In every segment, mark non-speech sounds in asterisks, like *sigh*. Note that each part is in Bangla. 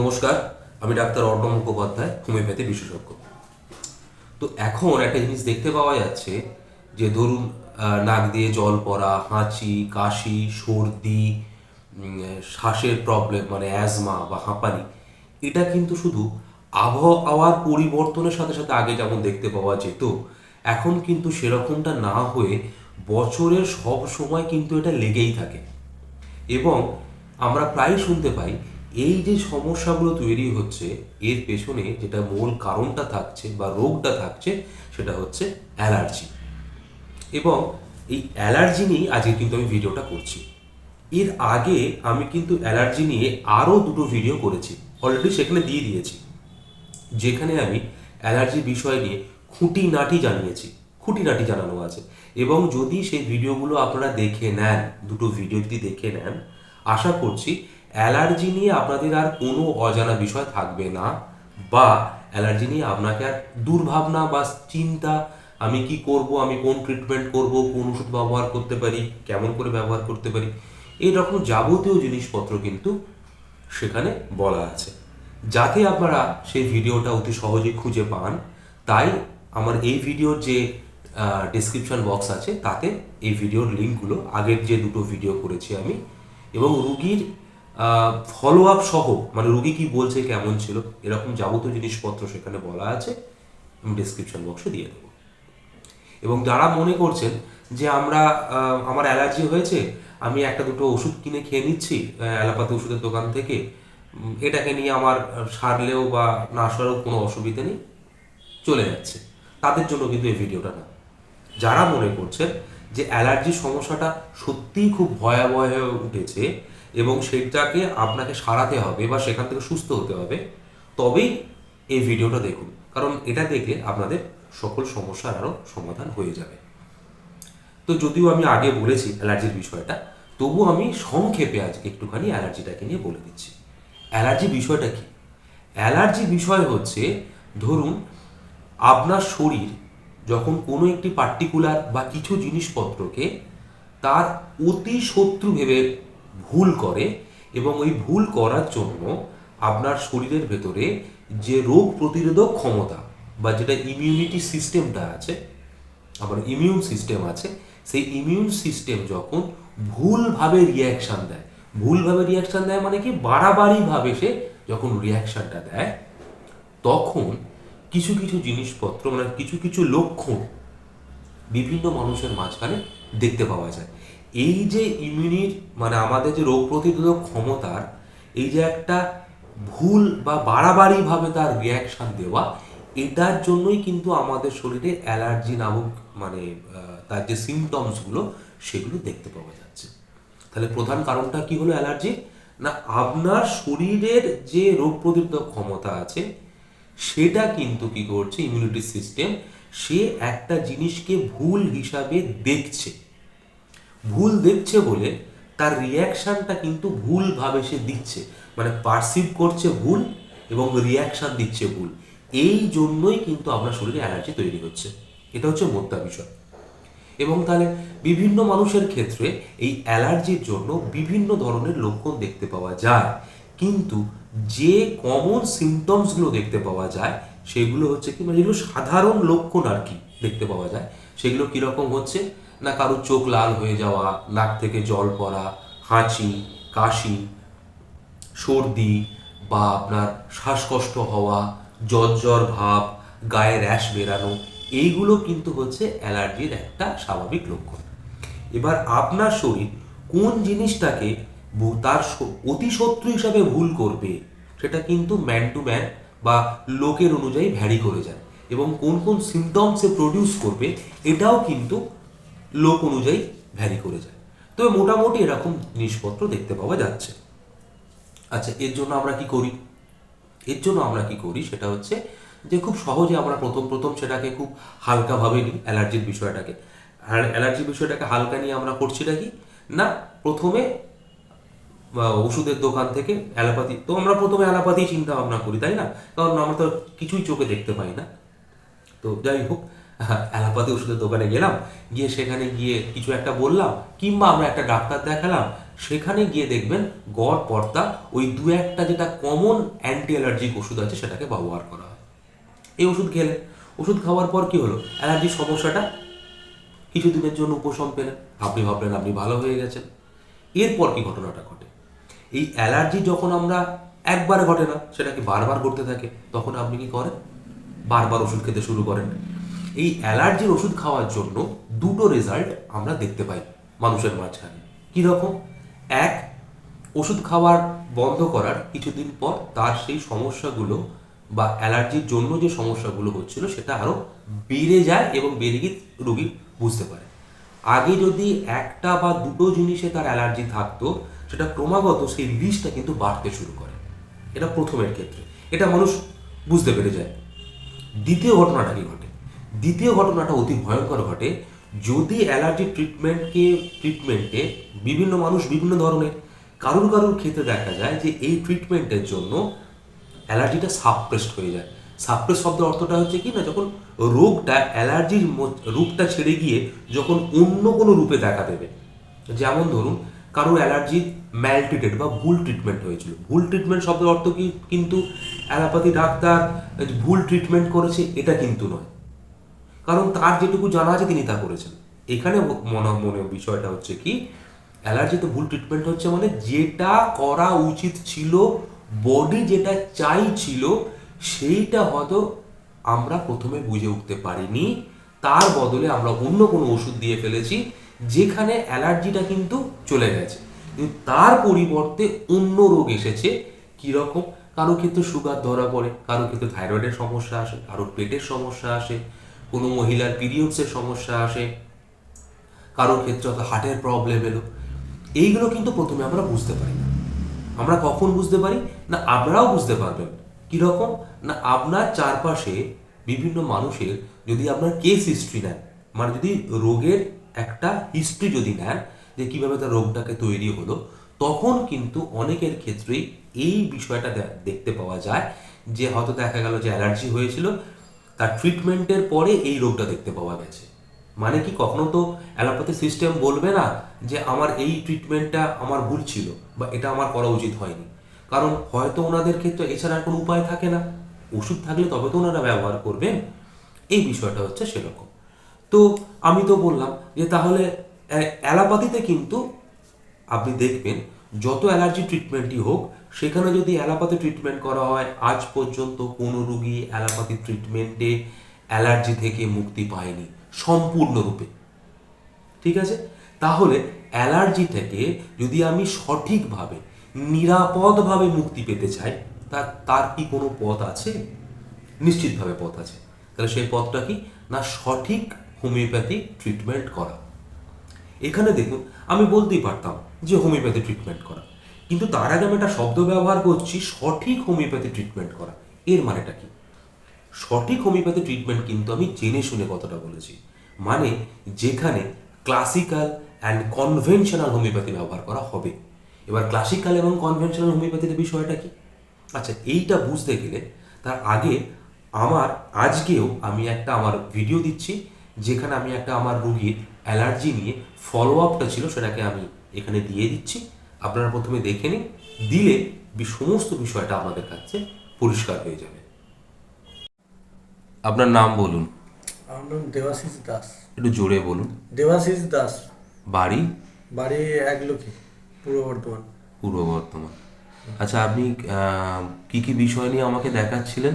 নমস্কার, আমি ডাক্তার অর্ণব মুখোপাধ্যায়, হোমিওপ্যাথি বিশেষজ্ঞ। তো এখন একটা জিনিস দেখতে পাওয়া যাচ্ছে যে ধরুন নাক দিয়ে জল পড়া, হাঁচি, কাশি, সর্দি শ্বাসের প্রবলেম মানে অ্যাজমা বা হাঁপানি, এটা কিন্তু শুধু আবহাওয়ার পরিবর্তনের সাথে সাথে আগে যেমন দেখতে পাওয়া যেত, এখন কিন্তু সেরকমটা না হয়ে বছরের সব সময় কিন্তু এটা লেগেই থাকে। এবং আমরা প্রায় শুনতে পাই এই যে সমস্যাগুলো তৈরি হচ্ছে, এর পেছনে যেটা মূল কারণটা থাকছে বা রোগটা থাকছে, সেটা হচ্ছে অ্যালার্জি। এবং এই অ্যালার্জি নিয়েই আজকে কিন্তু আমি ভিডিওটা করছি। এর আগে আমি কিন্তু অ্যালার্জি নিয়ে আরও দুটো ভিডিও করেছি, অলরেডি সেখানে দিয়ে দিয়েছি। যেখানে আমি অ্যালার্জি বিষয় নিয়ে খুঁটিনাটি জানিয়েছি, খুঁটিনাটি জানানো আছে। এবং যদি সেই ভিডিওগুলো আপনারা দেখে নেন, দুটো ভিডিও যদি দেখে নেন, আশা করছি অ্যালার্জি নিয়ে আপনাদের আর কোনো অজানা বিষয় থাকবে না, বা অ্যালার্জি নিয়ে আপনাকে আর দুর্ভাবনা বা চিন্তা, আমি কি করব, আমি কোন ট্রিটমেন্ট করব, কোন ওষুধ ব্যবহার করতে পারি, কেমন করে ব্যবহার করতে পারি এই রকম যাবতীয় জিনিসপত্র কিন্তু সেখানে বলা আছে। যাতে আপনারা সেই ভিডিওটা অতি সহজেই খুঁজে পান, তাই আমার এই ভিডিওর যে ডেসক্রিপশন বক্স আছে, তাতে এই ভিডিওর লিঙ্কগুলো আগের যে দুটো ভিডিও করেছি আমি, এবং রুগীর ফলো আপ সহ মানে রুগী কি বলছে, কেমন ছিল, এরকম যাবতীয় জিনিসপত্র সেখানে বলা আছে, আমি ডেসক্রিপশন বক্সে দিয়ে দেবো। এবং যারা মনে করছেন যে আমরা আমার অ্যালার্জি হয়েছে, আমি একটা দুটো ওষুধ কিনে খেয়ে নিচ্ছি অ্যালোপ্যাথি ওষুধের দোকান থেকে এটাকে নিয়ে আমার সারলেও বা না সারলেও কোনো অসুবিধা নেই, চলে যাচ্ছে। তাদের জন্য কিন্তু এই ভিডিওটা না। যারা মনে করছেন যে অ্যালার্জির সমস্যাটা সত্যিই খুব ভয়াবহ হয়ে উঠেছে এবং সেটাকে আপনাকে সারাতে হবে বা সেখান থেকে সুস্থ হতে হবে, তবেই এই ভিডিওটা দেখুন। কারণ এটা দেখলে আপনাদের সকল সমস্যার আরও সমাধান হয়ে যাবে। তো যদিও আমি আগে বলেছি অ্যালার্জির বিষয়টা, তবু আমি সংক্ষেপে আজকে একটুখানি অ্যালার্জিটাকে নিয়ে বলে দিচ্ছি। অ্যালার্জি বিষয়টা কি? অ্যালার্জি বিষয় হচ্ছে, ধরুন আপনার শরীর যখন কোনো একটি পার্টিকুলার বা কিছু জিনিসপত্রকে তার অতি শত্রু ভেবে ভুল করে এবং ওই ভুল করার জন্য আপনার শরীরের ভেতরে যে রোগ প্রতিরোধক ক্ষমতা বা যেটা ইমিউনিটি সিস্টেমটা আছে আমার ইমিউন সিস্টেম আছে, সেই ইমিউন সিস্টেম যখন ভুলভাবে রিয়াকশান দেয়, ভুলভাবে রিয়াকশান দেয় মানে কি? বাড়াবাড়িভাবে সে যখন রিয়াকশানটা দেয়, তখন কিছু কিছু জিনিসপত্র মানে কিছু কিছু লক্ষণ বিভিন্ন মানুষের মাঝখানে দেখতে পাওয়া যায়। এই যে ইমিউনির মানে আমাদের যে রোগ প্রতিরোধক ক্ষমতার, এই যে একটা ভুল বা বাড়াবাড়িভাবে তার রিয়াকশান দেওয়া, এটার জন্যই কিন্তু আমাদের শরীরে অ্যালার্জি নামক মানে তার যে সিমটমসগুলো সেগুলো দেখতে পাওয়া যাচ্ছে। তাহলে প্রধান কারণটা কি হলো অ্যালার্জি না, আপনার শরীরের যে রোগ প্রতিরোধক ক্ষমতা আছে, সেটা কিন্তু কি করছে ইমিউনিটি সিস্টেম সে একটা জিনিসকে ভুল হিসাবে দেখছে। ভুল দেখছে বলে তার রিয়াকশানটা কিন্তু ভুলভাবে সে দিচ্ছে। মানে পারসিভ করছে ভুল এবং রিয়াকশন দিচ্ছে ভুল। এই জন্যই কিন্তু আপনার শরীরে অ্যালার্জি তৈরি হচ্ছে। এটা হচ্ছে মোদ্দা বিষয়। এবং তাহলে বিভিন্ন মানুষের ক্ষেত্রে এই অ্যালার্জির জন্য বিভিন্ন ধরনের লক্ষণ দেখতে পাওয়া যায়। কিন্তু যে কমন সিমটমসগুলো দেখতে পাওয়া যায়, সেগুলো হচ্ছে কি মানে যেগুলো সাধারণ লক্ষণ আর কি। দেখতে পাওয়া যায়। সেগুলো কীরকম হচ্ছে? না কারোর চোখ লাল হয়ে যাওয়া, নাক থেকে জল পড়া, হাঁচি, কাশি, সর্দি বা আপনার শ্বাসকষ্ট হওয়া জ্বর জ্বর ভাব, গায়ে র্যাশ বেরানো, এইগুলো কিন্তু হচ্ছে অ্যালার্জির একটা স্বাভাবিক লক্ষণ। এবার আপনার শরীর কোন জিনিসটাকে তার শ- অতিশত্রু হিসাবে ভুল করবে, সেটা কিন্তু ম্যান টু ম্যান বা লোকের অনুযায়ী ভ্যারি করে যায়। এবং কোন কোন সিমটমসে প্রডিউস করবে, এটাও কিন্তু লোক অনুযায়ী ভ্যারি করে যায়। তবে মোটামুটি এরকম জিনিসপত্র দেখতে পাওয়া যাচ্ছে। আচ্ছা এর জন্য আমরা কি করি? এর জন্য আমরা কি করি? সেটা হচ্ছে যে খুব সহজে আমরা প্রথম প্রথম সেটাকে খুব হালকাভাবে নিই, অ্যালার্জির বিষয়টাকে। অ্যালার্জির বিষয়টাকে হালকা নিয়ে আমরা করছি নাকি না, প্রথমে ওষুধের দোকান থেকে অ্যালোপ্যাথি, তো আমরা প্রথমে অ্যালোপ্যাথি চিন্তা ভাবনা করি, তাই না? কারণ আমরা তো কিছুই চোখে দেখতে পাই না। তো যাই হোক *laughs* অ্যালোপ্যাথি ওষুধের দোকানে গেলাম, গিয়ে সেখানে গিয়ে কিছু একটা বললাম, কিংবা আমরা একটা ডাক্তার দেখালাম, সেখানে গিয়ে দেখবেন গড়, পর্দা, ওই দু একটা যেটা কমন অ্যান্টি অ্যালার্জিক ওষুধ আছে, সেটাকে ব্যবহার করা হয়। এই ওষুধ খেলেন ওষুধ খাওয়ার পর কি হলো অ্যালার্জির সমস্যাটা কিছুদিনের জন্য উপশম পেলেন, আপনি ভাবলেন আপনি ভালো হয়ে গেছেন। এরপর কি ঘটনাটা ঘটে? এই অ্যালার্জি যখন আমরা একবার ঘটে না, সেটাকে বারবার ঘটতে থাকে, তখন আপনি কি করেন? বারবার ওষুধ খেতে শুরু করেন। এই অ্যালার্জির ওষুধ খাওয়ার জন্য দুটো রেজাল্ট আমরা দেখতে পাই মানুষের মাঝখানে। কীরকম এক, ওষুধ খাওয়ার বন্ধ করার কিছুদিন পর তার সেই সমস্যাগুলো বা অ্যালার্জির জন্য যে সমস্যাগুলো হচ্ছিল সেটা আরও বেড়ে যায় এবং বেড়ে গিয়ে রোগী বুঝতে পারে। আগে যদি একটা বা দুটো জিনিসে তার অ্যালার্জি থাকতো, সেটা ক্রমাগত সেই লিস্টটা কিন্তু বাড়তে শুরু করে। এটা প্রথমের ক্ষেত্রে। এটা মানুষ বুঝতে পেরে যায়। দ্বিতীয় ঘটনাটা কি ঘটে? দ্বিতীয় ঘটনাটা অতি ভয়ঙ্কর ঘটে। যদি অ্যালার্জি ট্রিটমেন্টকে, ট্রিটমেন্টে বিভিন্ন মানুষ বিভিন্ন ধরনের, কারুর কারুর ক্ষেত্রে দেখা যায় যে এই ট্রিটমেন্টের জন্য অ্যালার্জিটা সাপ্রেসড হয়ে যায়। সাপ্রেস শব্দের অর্থটা হচ্ছে কি না, যখন রোগটা, অ্যালার্জির রূপটা ছেড়ে গিয়ে যখন অন্য কোনো রূপে দেখা দেবে। যেমন ধরুন, কারোর অ্যালার্জি ম্যালট্রিটেড বা ভুল ট্রিটমেন্ট হয়েছিল। ভুল ট্রিটমেন্ট শব্দের অর্থ কি, কিন্তু অ্যালোপ্যাথি ডাক্তার ভুল ট্রিটমেন্ট করেছে, এটা কিন্তু নয়। কারণ তার যেটুকু জানা আছে, তিনি তা করেছেন। এখানে মনে মনে বিষয়টা হচ্ছে কি অ্যালার্জিতে ভুল ট্রিটমেন্ট হচ্ছে মানে যেটা করা উচিত ছিল বডি যেটা চাইছিল, সেইটা হয়তো আমরা প্রথমে বুঝে উঠতে পারিনি। তার বদলে আমরা অন্য কোনো ওষুধ দিয়ে ফেলেছি, যেখানে অ্যালার্জিটা কিন্তু চলে গেছে। তার পরিবর্তে অন্য রোগ এসেছে, কীরকম? কারও ক্ষেত্রে সুগার ধরা পড়ে, কারও ক্ষেত্রে থাইরয়েডের সমস্যা আসে, কারোর পেটের সমস্যা আসে, কোনো মহিলার পিরিয়ডসের সমস্যা আসে, কারোর ক্ষেত্রে হয়তো হার্টের প্রবলেম এলো। এইগুলো কিন্তু প্রথমে আমরা বুঝতে পারি না। আমরা কখন বুঝতে পারি? না আপনারাও বুঝতে পারবেন। কীরকম? না, আপনার চারপাশে বিভিন্ন মানুষের যদি আপনার কেস হিস্ট্রি নেন মানে যদি রোগের একটা হিস্ট্রি যদি নেন, যে কীভাবে তার রোগটাকে তৈরি হলো, তখন কিন্তু অনেকের ক্ষেত্রেই এই বিষয়টা দেখতে পাওয়া যায় যে হয়তো দেখা গেল যে অ্যালার্জি হয়েছিল, তার ট্রিটমেন্টের পরে এই রোগটা দেখতে পাওয়া গেছে। মানে কি কখনো তো অ্যালোপ্যাথি সিস্টেম বলবে না যে আমার এই ট্রিটমেন্টটা আমার ভুল ছিল বা এটা আমার করা উচিত হয়নি। কারণ হয়তো ওনাদের ক্ষেত্রে এছাড়া কোনো উপায় থাকে না। ওষুধ থাকলে তবে তো ওনারা ব্যবহার করবেন। এই বিষয়টা হচ্ছে সেরকম। তো আমি তো বললাম যে তাহলে, অ্যা- অ্যালোপ্যাথিতে কিন্তু আপনি দেখবেন যত অ্যালার্জি ট্রিটমেন্টই হোক, সেখানে যদি অ্যালোপ্যাথি ট্রিটমেন্ট করা হয়, আজ পর্যন্ত কোনো রুগী অ্যালোপ্যাথি ট্রিটমেন্টে অ্যালার্জি থেকে মুক্তি পায়নি, সম্পূর্ণরূপে। ঠিক আছে? তাহলে অ্যালার্জি থেকে যদি আমি সঠিকভাবে, নিরাপদভাবে মুক্তি পেতে চাই তার তার কি কোনো পথ আছে? নিশ্চিতভাবে পথ আছে। তাহলে সেই পথটা কি? না, সঠিক হোমিওপ্যাথি ট্রিটমেন্ট করা। এখানে দেখুন, আমি বলতেই পারতাম যে হোমিওপ্যাথি ট্রিটমেন্ট করা। কিন্তু তার আগে আমি একটা শব্দ ব্যবহার করছি, সঠিক হোমিওপ্যাথি ট্রিটমেন্ট করা। এর মানেটা কি? সঠিক হোমিওপ্যাথি ট্রিটমেন্ট কিন্তু আমি জেনে শুনে কথাটা বলেছি। মানে যেখানে ক্লাসিক্যাল অ্যান্ড কনভেনশনাল হোমিওপ্যাথি ব্যবহার করা হবে। এবার ক্লাসিক্যাল এবং কনভেনশনাল হোমিওপ্যাথির বিষয়টা কি? আচ্ছা এইটা বুঝতে গেলে তার আগে আমার, আজকেও আমি একটা আমার ভিডিও দিচ্ছি, যেখানে আমি একটা আমার রুগীর অ্যালার্জি নিয়ে ফলো আপটা ছিল, সেটাকে আমি এখানে দিয়ে দিচ্ছি। আপনারা প্রথমে দেখে নিন দিলে সমস্ত বিষয়টা আমাদের কাছে পরিষ্কার হয়ে যাবে। আপনার নাম বলুন। আমার নাম দেবাশিস দাস। একটু জোরে বলুন। দেবাশিস দাস। বাড়ি? বাড়ি একলক্ষী পূর্ব বর্ধমান। পূর্ব বর্ধমান। আচ্ছা আপনি আহ, কি কি বিষয় নিয়ে আমাকে দেখাচ্ছিলেন?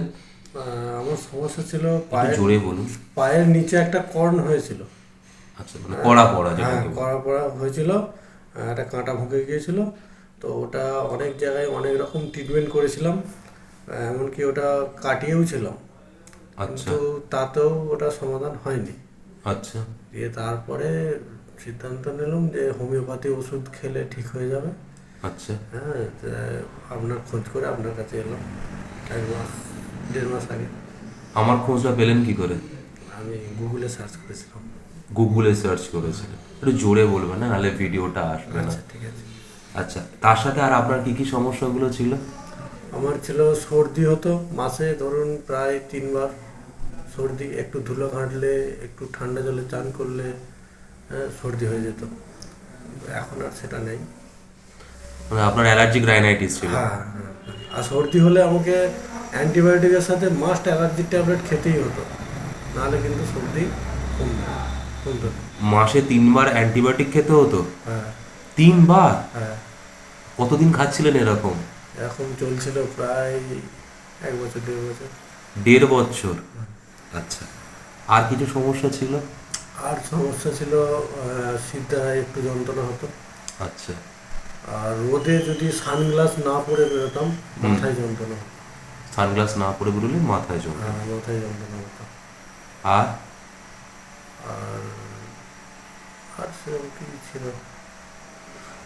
আমার সমস্যা ছিল পায়ের জোরে বলুন। পায়ের নিচে একটা কর্ন হয়েছিল। আচ্ছা মানে পড়া পড়া যেটা হ্যাঁ করা পড়া হয়েছিল। একটা কাঁটা ভুকে গিয়েছিল। তো ওটা অনেক জায়গায় অনেক রকম ট্রিটমেন্ট করেছিলাম এমনকি ওটা কাটিয়েও ছিলাম। আচ্ছা। কিন্তু তাতেও ওটা সমাধান হয়নি। আচ্ছা। দিয়ে তারপরে সিদ্ধান্ত নিলাম যে হোমিওপ্যাথি ওষুধ খেলে ঠিক হয়ে যাবে। আচ্ছা। হ্যাঁ আপনার খোঁজ করে আপনার কাছে এলাম এক মাস দেড় মাস আগে। আমার খোঁজটা পেলেন কি করে? আমি গুগলে সার্চ করেছিলাম। গুগলে সার্চ করেছিলেন একটু জোরে বলবেন না নাহলে ভিডিওটা আসবে না। আচ্ছা ঠিক আছে। আচ্ছা তার সাথে আর আপনার কি কি সমস্যাগুলো ছিল? আমার ছিল সর্দি হতো মাসে ধরুন প্রায় তিনবার। সর্দি একটু ধুলো ঘাঁটলে একটু ঠান্ডা জলে চান করলে হ্যাঁ সর্দি হয়ে যেত। এখন আর সেটা নেই। মানে আপনার অ্যালার্জিক রাইনাইটিস ছিল। হ্যাঁ হ্যাঁ, হ্যাঁ। আর সর্দি হলে আমাকে অ্যান্টিবায়োটিকের সাথে মাস্ট অ্যালার্জির ট্যাবলেট খেতেই হতো। নাহলে কিন্তু সর্দি কমবে। মাসে তিনবার অ্যান্টিবায়োটিক খেতে হতো? হ্যাঁ। তিনবার? হ্যাঁ। কতদিন খাচ্ছিলেন এরকম? এখন চলছিল প্রায় এক বছর দেড় বছর। দেড় বছর? আচ্ছা। আর কিছু সমস্যা ছিল? আর সমস্যা ছিল আহ, একটু যন্ত্রণা হতো। আচ্ছা। আর রোদে যদি সানগ্লাস না পরে বেরোতাম মাথায় যন্ত্রণা সানগ্লাস না পরে বেরোলে মাথায় জমে হ্যাঁ মাথায় যন্ত্রণা হতো। আর? আর আর সেরকম কি ছিল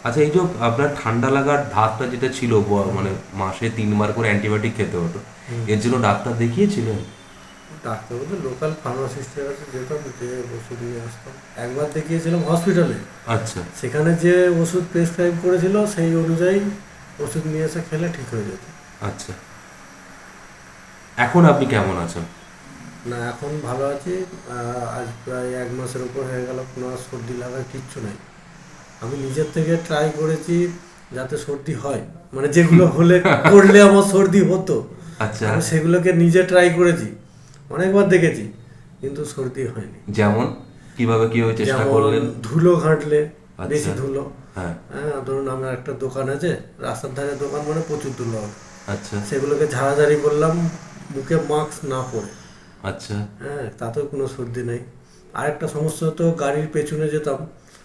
আচ্ছা এই যে আপনার ঠান্ডা লাগার ধাতটা যেটা ছিল মানে মাসে তিনবার করে অ্যান্টিবায়োটিক খেতে হতো এর জন্য ডাক্তার দেখিয়েছিলেন? ডাক্তার বলতে লোকাল ফার্মাসিস্টের কাছে যেতাম যে ওষুধ নিয়ে আসতাম। একবার দেখিয়েছিলাম হসপিটালে আচ্ছা। সেখানে যে ওষুধ প্রেসক্রাইব করেছিল সেই অনুযায়ী ওষুধ নিয়ে এসে খেলে ঠিক হয়ে যেত। আচ্ছা। এখন আপনি কেমন আছেন? না এখন ভালো আছি। আজ প্রায় এক মাসের উপর হয়ে গেল কোনো সর্দি লাগার কিচ্ছু নাই। আমি নিজের থেকে ট্রাই করেছি যাতে সর্দি হয়। মানে যেগুলো হলে *laughs* করলে আমার সর্দি হতো। আচ্ছা। আমি সেগুলোকে নিজে ট্রাই করেছি। অনেকবার দেখেছি কিন্তু সর্দি হয়নি। যেমন? কীভাবে কীভাবে চেষ্টা যেমন করলেন ধুলো ঘাঁটলে আচ্ছা। বেশি ধুলো। হ্যাঁ। হ্যাঁ ধরুন আমার একটা দোকান আছে রাস্তার ধারে দোকান মানে প্রচুর ধুলো আচ্ছা। সেগুলোকে ঝাড়াঝাড়ি করলাম মুখে মাস্ক না পরে। আচ্ছা। হ্যাঁ তাতেও কোনো সর্দি নেই। আরেকটা সমস্যা হতো গাড়ির পেছনে যেতাম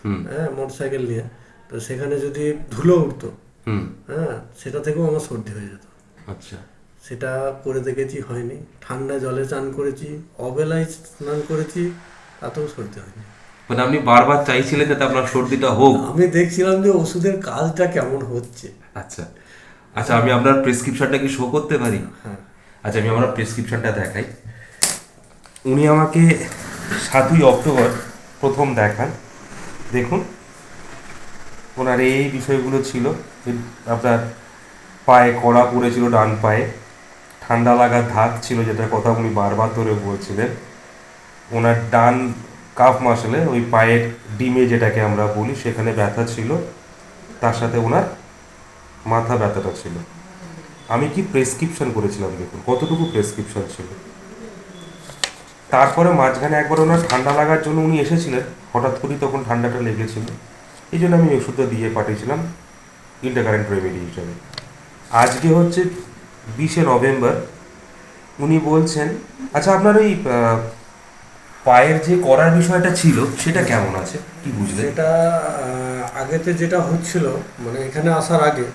হ্যাঁ মোটর সাইকেল নিয়ে। তো সেখানে যদি ধুলো উঠতো হুম। হ্যাঁ সেটা থেকেও আমার সর্দি হয়ে যেত। আচ্ছা। সেটা করে দেখেছি হয়নি। ঠান্ডা জলে চান করেছি অবেলায় স্নান করেছি তাতেও সর্দি হয়নি। মানে আপনি বারবার চাইছিলেন যাতে আপনার সর্দিটা হোক। আমি দেখছিলাম যে ওষুধের কাজটা কেমন হচ্ছে। আচ্ছা। আচ্ছা আমি আপনার প্রেসক্রিপশনটা কি শো করতে পারি? হ্যাঁ। আচ্ছা আমি আমার প্রেসক্রিপশনটা দেখাই। উনি আমাকে সাতই অক্টোবর প্রথম দেখান। দেখুন, ওনার এই বিষয়গুলো ছিল আপনার পায়ে কড়া পড়েছিল, ডান পায়ে। ঠান্ডা লাগার ধাত ছিল যেটার কথা উনি বারবার ধরে বলছিলেন। ওনার ডান কাফ মাসলে, ওই পায়ের ডিমে যেটাকে আমরা বলি, সেখানে ব্যথা ছিল। তার সাথে ওনার মাথা ব্যথাটা ছিল। আমি কি প্রেসক্রিপশন করেছিলাম, দেখুন, কতটুকু প্রেসক্রিপশন ছিল? তারপরে মাঝখানে একবার ওনার ঠান্ডা লাগার জন্য উনি এসেছিলেন। হঠাৎ করেই তখন ঠান্ডাটা লেগেছিল। এই জন্য আমি ওষুধটা দিয়ে পাঠিয়েছিলাম ইন্টারকারেন্ট রেমেডি হিসাবে। আজকে হচ্ছে বিশে নভেম্বর। উনি বলছেন আচ্ছা আপনার ওই পায়ের যে করার বিষয়টা ছিল সেটা কেমন আছে? কি বুঝলেন? এটা আগেতে যেটা হচ্ছিল মানে এখানে আসার আগে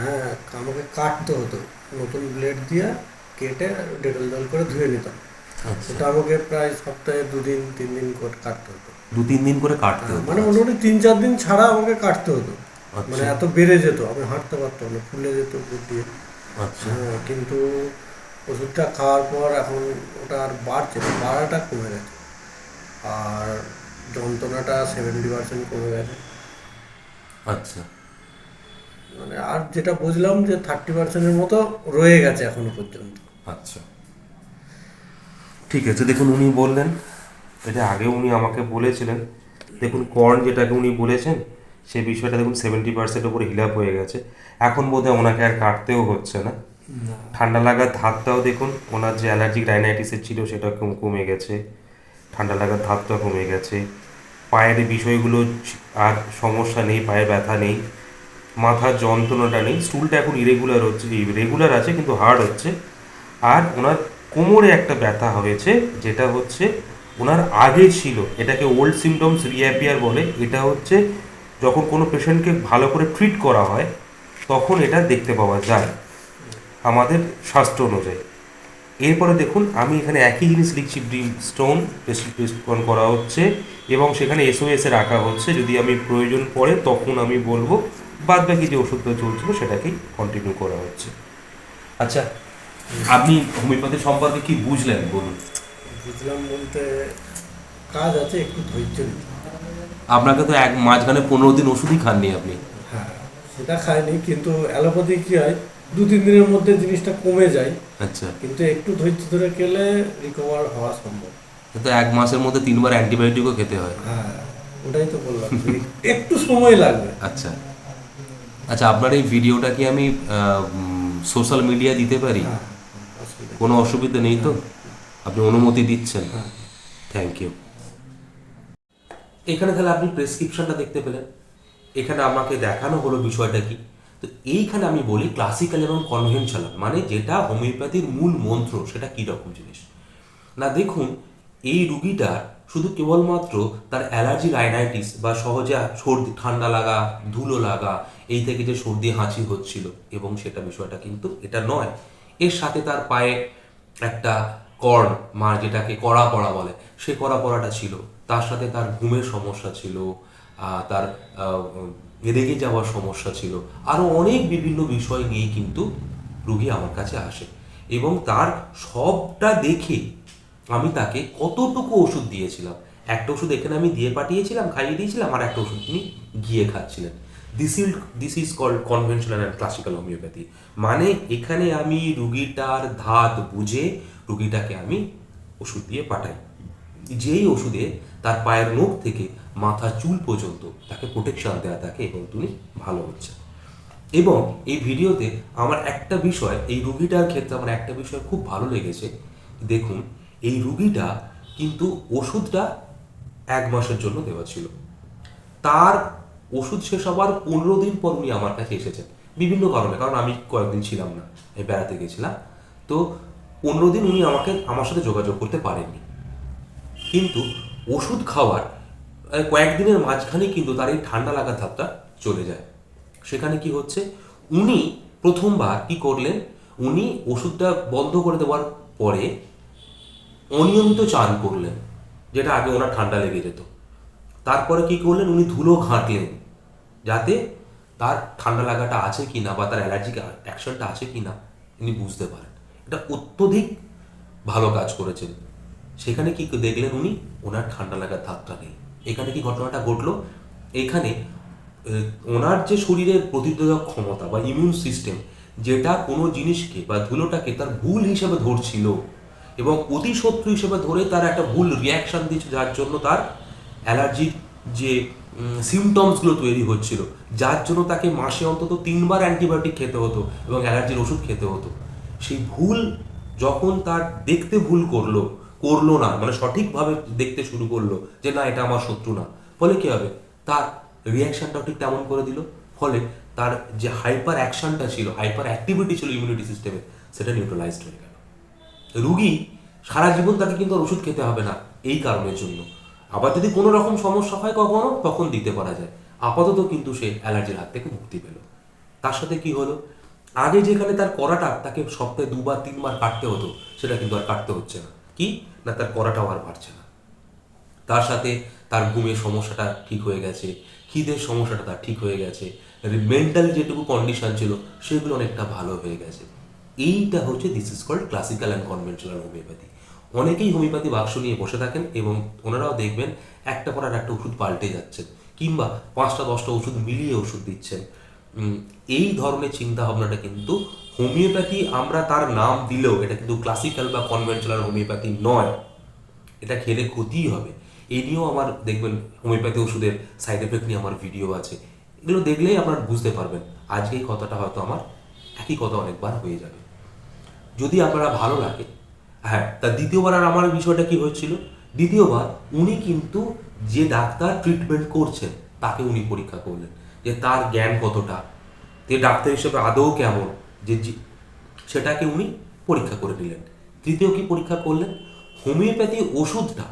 হ্যাঁ আমাকে কাটতে হতো। নতুন ব্লেড দিয়ে কেটে ডেটল জল করে ধুয়ে নিতাম। সেটা আমাকে প্রায় সপ্তাহে দুদিন তিন দিন করে কাটতে হতো। দু তিন দিন করে কাটতে হতো। মানে মোটামুটি তিন চার দিন ছাড়া আমাকে কাটতে হতো। আচ্ছা। মানে এত বেড়ে যেত আমি হাঁটতে পারতাম না ফুলে যেত উপর দিয়ে। আচ্ছা। হ্যাঁ, কিন্তু ওষুধটা খাওয়ার পর এখন ওটা আর বাড়ছে বাড়াটা কমে গেছে। আর যন্ত্রণাটা সেভেন্টি পার্সেন্ট কমে গেছে। আচ্ছা। মানে আর যেটা বুঝলাম যে থার্টি পার্সেন্টের মতো রয়ে গেছে এখনও পর্যন্ত। আচ্ছা। ঠিক আছে দেখুন উনি বললেন এটা আগে উনি আমাকে বলেছিলেন দেখুন কর্ন যেটাকে উনি বলেছেন সেই বিষয়টা দেখুন সেভেন্টি পার্সেন্ট উপরে হিল আপ হয়ে গেছে এখন বোধহয় ওনাকে আর কাটতেও হচ্ছে না। ঠান্ডা লাগার ধাতটাও দেখুন ওনার যে অ্যালার্জিক রাইনাইটিসের ছিল সেটা কম- কমে গেছে ঠান্ডা লাগার ধাতটা কমে গেছে পায়ের বিষয়গুলো আর সমস্যা নেই পায়ে ব্যথা নেই মাথার যন্ত্রণাটা নেই স্টুলটা এখন ইরেগুলার হচ্ছে রেগুলার আছে কিন্তু হার্ড হচ্ছে আর ওনার কোমরে একটা ব্যথা হয়েছে, যেটা হচ্ছে ওনার আগে ছিল, এটাকে ওল্ড সিমটমস রিঅ্যাপিয়ার বলে, এটা হচ্ছে যখন কোনো পেশেন্টকে ভালো করে ট্রিট করা হয়, তখন এটা দেখতে পাওয়া যায় আমাদের শাস্ত্র অনুযায়ী। এরপরে দেখুন, আমি এখানে একই জিনিস লিখছি ব্রিম স্টোন প্রেসক্রিপশন করা হচ্ছে এবং সেখানে এসওএসে রাখা হচ্ছে, যদি আমি প্রয়োজন পড়ে তখন আমি বলব বাদ বাকি যে ওষুধটা চলছিল সেটাকেই কন্টিনিউ করা হচ্ছে। আচ্ছা আপনি হোমিওপ্যাথি সম্পর্কে কি বুঝলেন বলুন? বুঝলাম বলতে কাজ আছে একটু ধৈর্য আপনাকে তো এক মাঝখানে পনেরো দিন ওষুধই খাননি আপনি। হ্যাঁ সেটা খাইনি কিন্তু অ্যালোপ্যাথি কি হয় দু তিন দিনের মধ্যে জিনিসটা কমে যায়। আচ্ছা। কিন্তু একটু ধৈর্য ধরে খেলে রিকভার হওয়া সম্ভব। তো এক মাসের মধ্যে তিনবার অ্যান্টিবায়োটিকও খেতে হয়। হ্যাঁ ওটাই তো বললাম একটু সময় লাগবে। আচ্ছা। আচ্ছা আপনার এই ভিডিওটা কি আমি সোশ্যাল মিডিয়া দিতে পারি? হ্যাঁ। কোনো অসুবিধা নেই তো? আপনি অনুমতি দিচ্ছেন। থ্যাংক ইউ এখানে তাহলে আপনি প্রেসক্রিপশনটা দেখতে পেলেন। এখানে আমাকে দেখানো হলো বিষয়টা কি? তো এইখানে আমি বলি ক্লাসিক্যাল এবং কনভেনশনাল মানে যেটা হোমিওপ্যাথির মূল মন্ত্র সেটা কী রকম জিনিস? না দেখুন এই রুগীটা শুধু কেবলমাত্র তার অ্যালার্জি রাইনাইটিস বা সহজে সর্দি ঠান্ডা লাগা ধুলো লাগা এই থেকে যে সর্দি হাঁচি হচ্ছিল এবং সেটা বিষয়টা কিন্তু এটা নয়। এর সাথে তার পায়ে একটা কর্ন মা যেটাকে কড়া পড়া বলে, সে কড়া পড়াটা ছিল। তার সাথে তার ঘুমের সমস্যা ছিল তার রেগে যাওয়ার সমস্যা ছিল। আরও অনেক বিভিন্ন বিষয় নিয়ে কিন্তু রুগী আমার কাছে আসে। এবং তার সবটা দেখে আমি তাকে কতটুকু ওষুধ দিয়েছিলাম। একটা ওষুধ এখানে আমি দিয়ে পাঠিয়েছিলাম, খাইয়ে দিয়েছিলাম, আর একটা ওষুধ তিনি গিয়ে খাচ্ছিলেন। This is this is called conventional and classical homeopathy মানে এখানে আমি রুগীটার ধাত বুঝে রুগীটাকে আমি ওষুধ দিয়ে পাঠাই। যেই ওষুধে তার পায়ের নখ থেকে মাথা, চুল পর্যন্ত তাকে প্রোটেকশন দেওয়া থাকে এবং তুমি ভালো হচ্ছে এবং এই ভিডিওতে আমার একটা বিষয়, এই রুগীটার ক্ষেত্রে আমার একটা বিষয় খুব ভালো লেগেছে। দেখুন, এই রুগীটা কিন্তু ওষুধটা এক মাসের জন্য দেওয়া ছিল। তার ওষুধ শেষ হওয়ার পনেরো দিন পর উনি আমার কাছে এসেছেন। বিভিন্ন কারণে, কারণ আমি কয়েকদিন ছিলাম না, আমি বেড়াতে গেছিলাম। তো পনেরো দিন উনি আমাকে, আমার সাথে যোগাযোগ করতে পারেননি। কিন্তু ওষুধ খাওয়ার কয়েকদিনের মাঝখানে কিন্তু তার এই ঠান্ডা লাগার ধাপটা চলে যায়। সেখানে কি হচ্ছে? উনি প্রথমবার কি করলেন? উনি ওষুধটা বন্ধ করে দেওয়ার পরে অনিয়মিত চান করলেন, যেটা আগে ওনার ঠান্ডা লেগে যেত। তারপরে কি করলেন? উনি ধুলো ঘাঁটলেন। যাতে তার ঠান্ডা লাগাটা আছে কি না বা তার অ্যালার্জিক অ্যাকশনটা আছে কি না তিনি বুঝতে পারেন। এটা অত্যধিক ভালো কাজ করেছেন। সেখানে কি দেখলেন উনি? ওনার ঠান্ডা লাগার ধাপটা নেই। এখানে কি ঘটনাটা ঘটলো? এখানে ওনার যে শরীরের প্রতিরোধক ক্ষমতা বা ইমিউন সিস্টেম যেটা কোনো জিনিসকে বা ধুলোটাকে তার ভুল হিসেবে ধরছিল এবং অতি শত্রু হিসেবে ধরে তার একটা ভুল রিয়াকশন দিচ্ছে যার জন্য তার অ্যালার্জির যে সিমটমসগুলো তৈরি হচ্ছিল, যার জন্য তাকে মাসে অন্তত তিনবার অ্যান্টিবায়োটিক খেতে হতো এবং অ্যালার্জির ওষুধ খেতে হতো। সেই ভুল যখন তার দেখতে ভুল করল করল না মানে সঠিকভাবে দেখতে শুরু করল যে, না, এটা আমার শত্রু না। ফলে কি হবে? তার রিয়াকশনটাও ঠিক তেমন করে দিল। ফলে তার যে হাইপার অ্যাকশনটা ছিল হাইপার অ্যাক্টিভিটি ছিল ইমিউনিটি সিস্টেমে সেটা নিউট্রালাইজড হয়ে গেল। রুগী সারা জীবন তাকে কিন্তু ওষুধ খেতে হবে না, এই কারণের জন্য। আবার যদি কোনো রকম সমস্যা হয় কখনো, তখন দিতে পারা যায়। আপাতত কিন্তু সে অ্যালার্জির হাত থেকে মুক্তি পেল। তার সাথে কি হলো? আগে যেখানে তার করাটা তাকে সপ্তাহে দুবার, তিনবার কাটতে হতো, সেটা কিন্তু আর কাটতে হচ্ছে না। কি? না, তার করাটাও আর বাড়ছে না। তার সাথে তার ঘুমের সমস্যাটা ঠিক হয়ে গেছে, খিদের সমস্যাটা তার ঠিক হয়ে গেছে মেন্টাল যেটুকু কন্ডিশন ছিল, সেগুলো অনেকটা ভালো হয়ে গেছে। এইটা হচ্ছে this is called classical and conventional homeopathy অনেকেই হোমিওপ্যাথি বাক্স নিয়ে বসে থাকেন এবং ওনারাও দেখবেন একটা পর আর একটা ওষুধ পাল্টে যাচ্ছেন কিংবা পাঁচটা, দশটা ওষুধ মিলিয়ে ওষুধ দিচ্ছেন। এই ধরনের চিন্তা ভাবনাটা কিন্তু হোমিওপ্যাথি আমরা তার নাম দিলেও, এটা কিন্তু ক্লাসিক্যাল বা কনভেনশনাল হোমিওপ্যাথি নয়, এটা খেলে ক্ষতিই হবে। এই নিয়েও আমার দেখবেন হোমিওপ্যাথি ওষুধের সাইড এফেক্ট নিয়ে আমার ভিডিও আছে। এগুলো দেখলেই আপনারা বুঝতে পারবেন আজকে এই কথাটা হয়তো আমার একই কথা অনেকবার হয়ে যাবে। যদি আপনারা ভালো লাগে হ্যাঁ তা দ্বিতীয়বার আর আমার বিষয়টা কি হয়েছিল? দ্বিতীয়বার উনি কিন্তু যে ডাক্তার ট্রিটমেন্ট করছেন, তাকে উনি পরীক্ষা করলেন যে তার জ্ঞান কতটা? যে ডাক্তার হিসেবে আদৌ কেমন? যে সেটাকে উনি পরীক্ষা করে নিলেন। তৃতীয় কি পরীক্ষা করলেন? হোমিওপ্যাথি ওষুধটা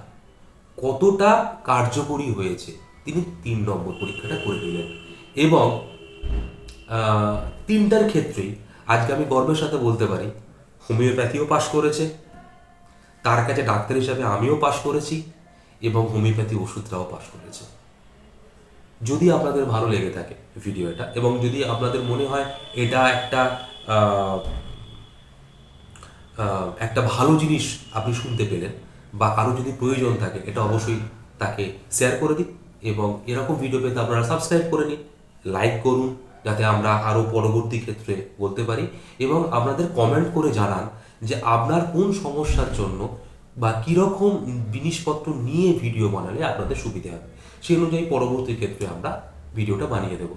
কতটা কার্যকরী হয়েছে, তিনি তিন নম্বর পরীক্ষাটা করে নিলেন। এবং তিনটার ক্ষেত্রেই, আজকে আমি গর্বের সাথে বলতে পারি, হোমিওপ্যাথিও পাশ করেছে তার কাছে ডাক্তার হিসাবে আমিও পাশ করেছি এবং হোমিওপ্যাথি ওষুধটাও পাশ করেছে। যদি আপনাদের ভালো লেগে থাকে ভিডিওটা এবং যদি আপনাদের মনে হয় এটা একটা একটা ভালো জিনিস আপনি শুনতে পেলেন বা কারও যদি প্রয়োজন থাকে, এটা অবশ্যই তাকে শেয়ার করে দিন এবং এরকম ভিডিও পেতে আপনারা সাবস্ক্রাইব করে নিন লাইক করুন, যাতে আমরা আরও পরবর্তী ক্ষেত্রে বলতে পারি এবং আপনাদের কমেন্ট করে জানান যে আপনার কোন সমস্যার জন্য বা কীরকম জিনিসপত্র নিয়ে ভিডিও বানালে আপনাদের সুবিধে হবে। সেই অনুযায়ী পরবর্তী ক্ষেত্রে আমরা ভিডিওটা বানিয়ে দেবো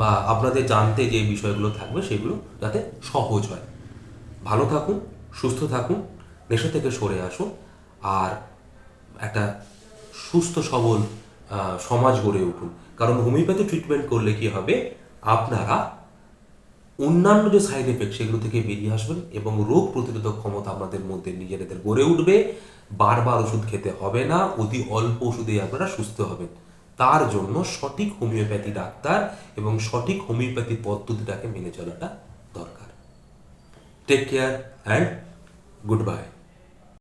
বা আপনাদের জানতে যে বিষয়গুলো থাকবে সেগুলো যাতে সহজ হয়। ভালো থাকুন, সুস্থ থাকুন, নেশা থেকে সরে আসুন আর একটা সুস্থ সবল সমাজ গড়ে উঠুন। কারণ হোমিওপ্যাথি ট্রিটমেন্ট করলে কি হবে? আপনারা অন্যান্য যে সাইড এফেক্ট সেগুলো থেকে বেরিয়ে আসবেন এবং রোগ প্রতিরোধক ক্ষমতা আপনাদের মধ্যে নিজেদের গড়ে উঠবে। বারবার ওষুধ খেতে হবে না, অতি অল্প ওষুধেই আপনারা সুস্থ হবেন। তার জন্য সঠিক হোমিওপ্যাথি ডাক্তার এবং সঠিক হোমিওপ্যাথি পদ্ধতিটাকে মেনে চলাটা দরকার। Take care and good bye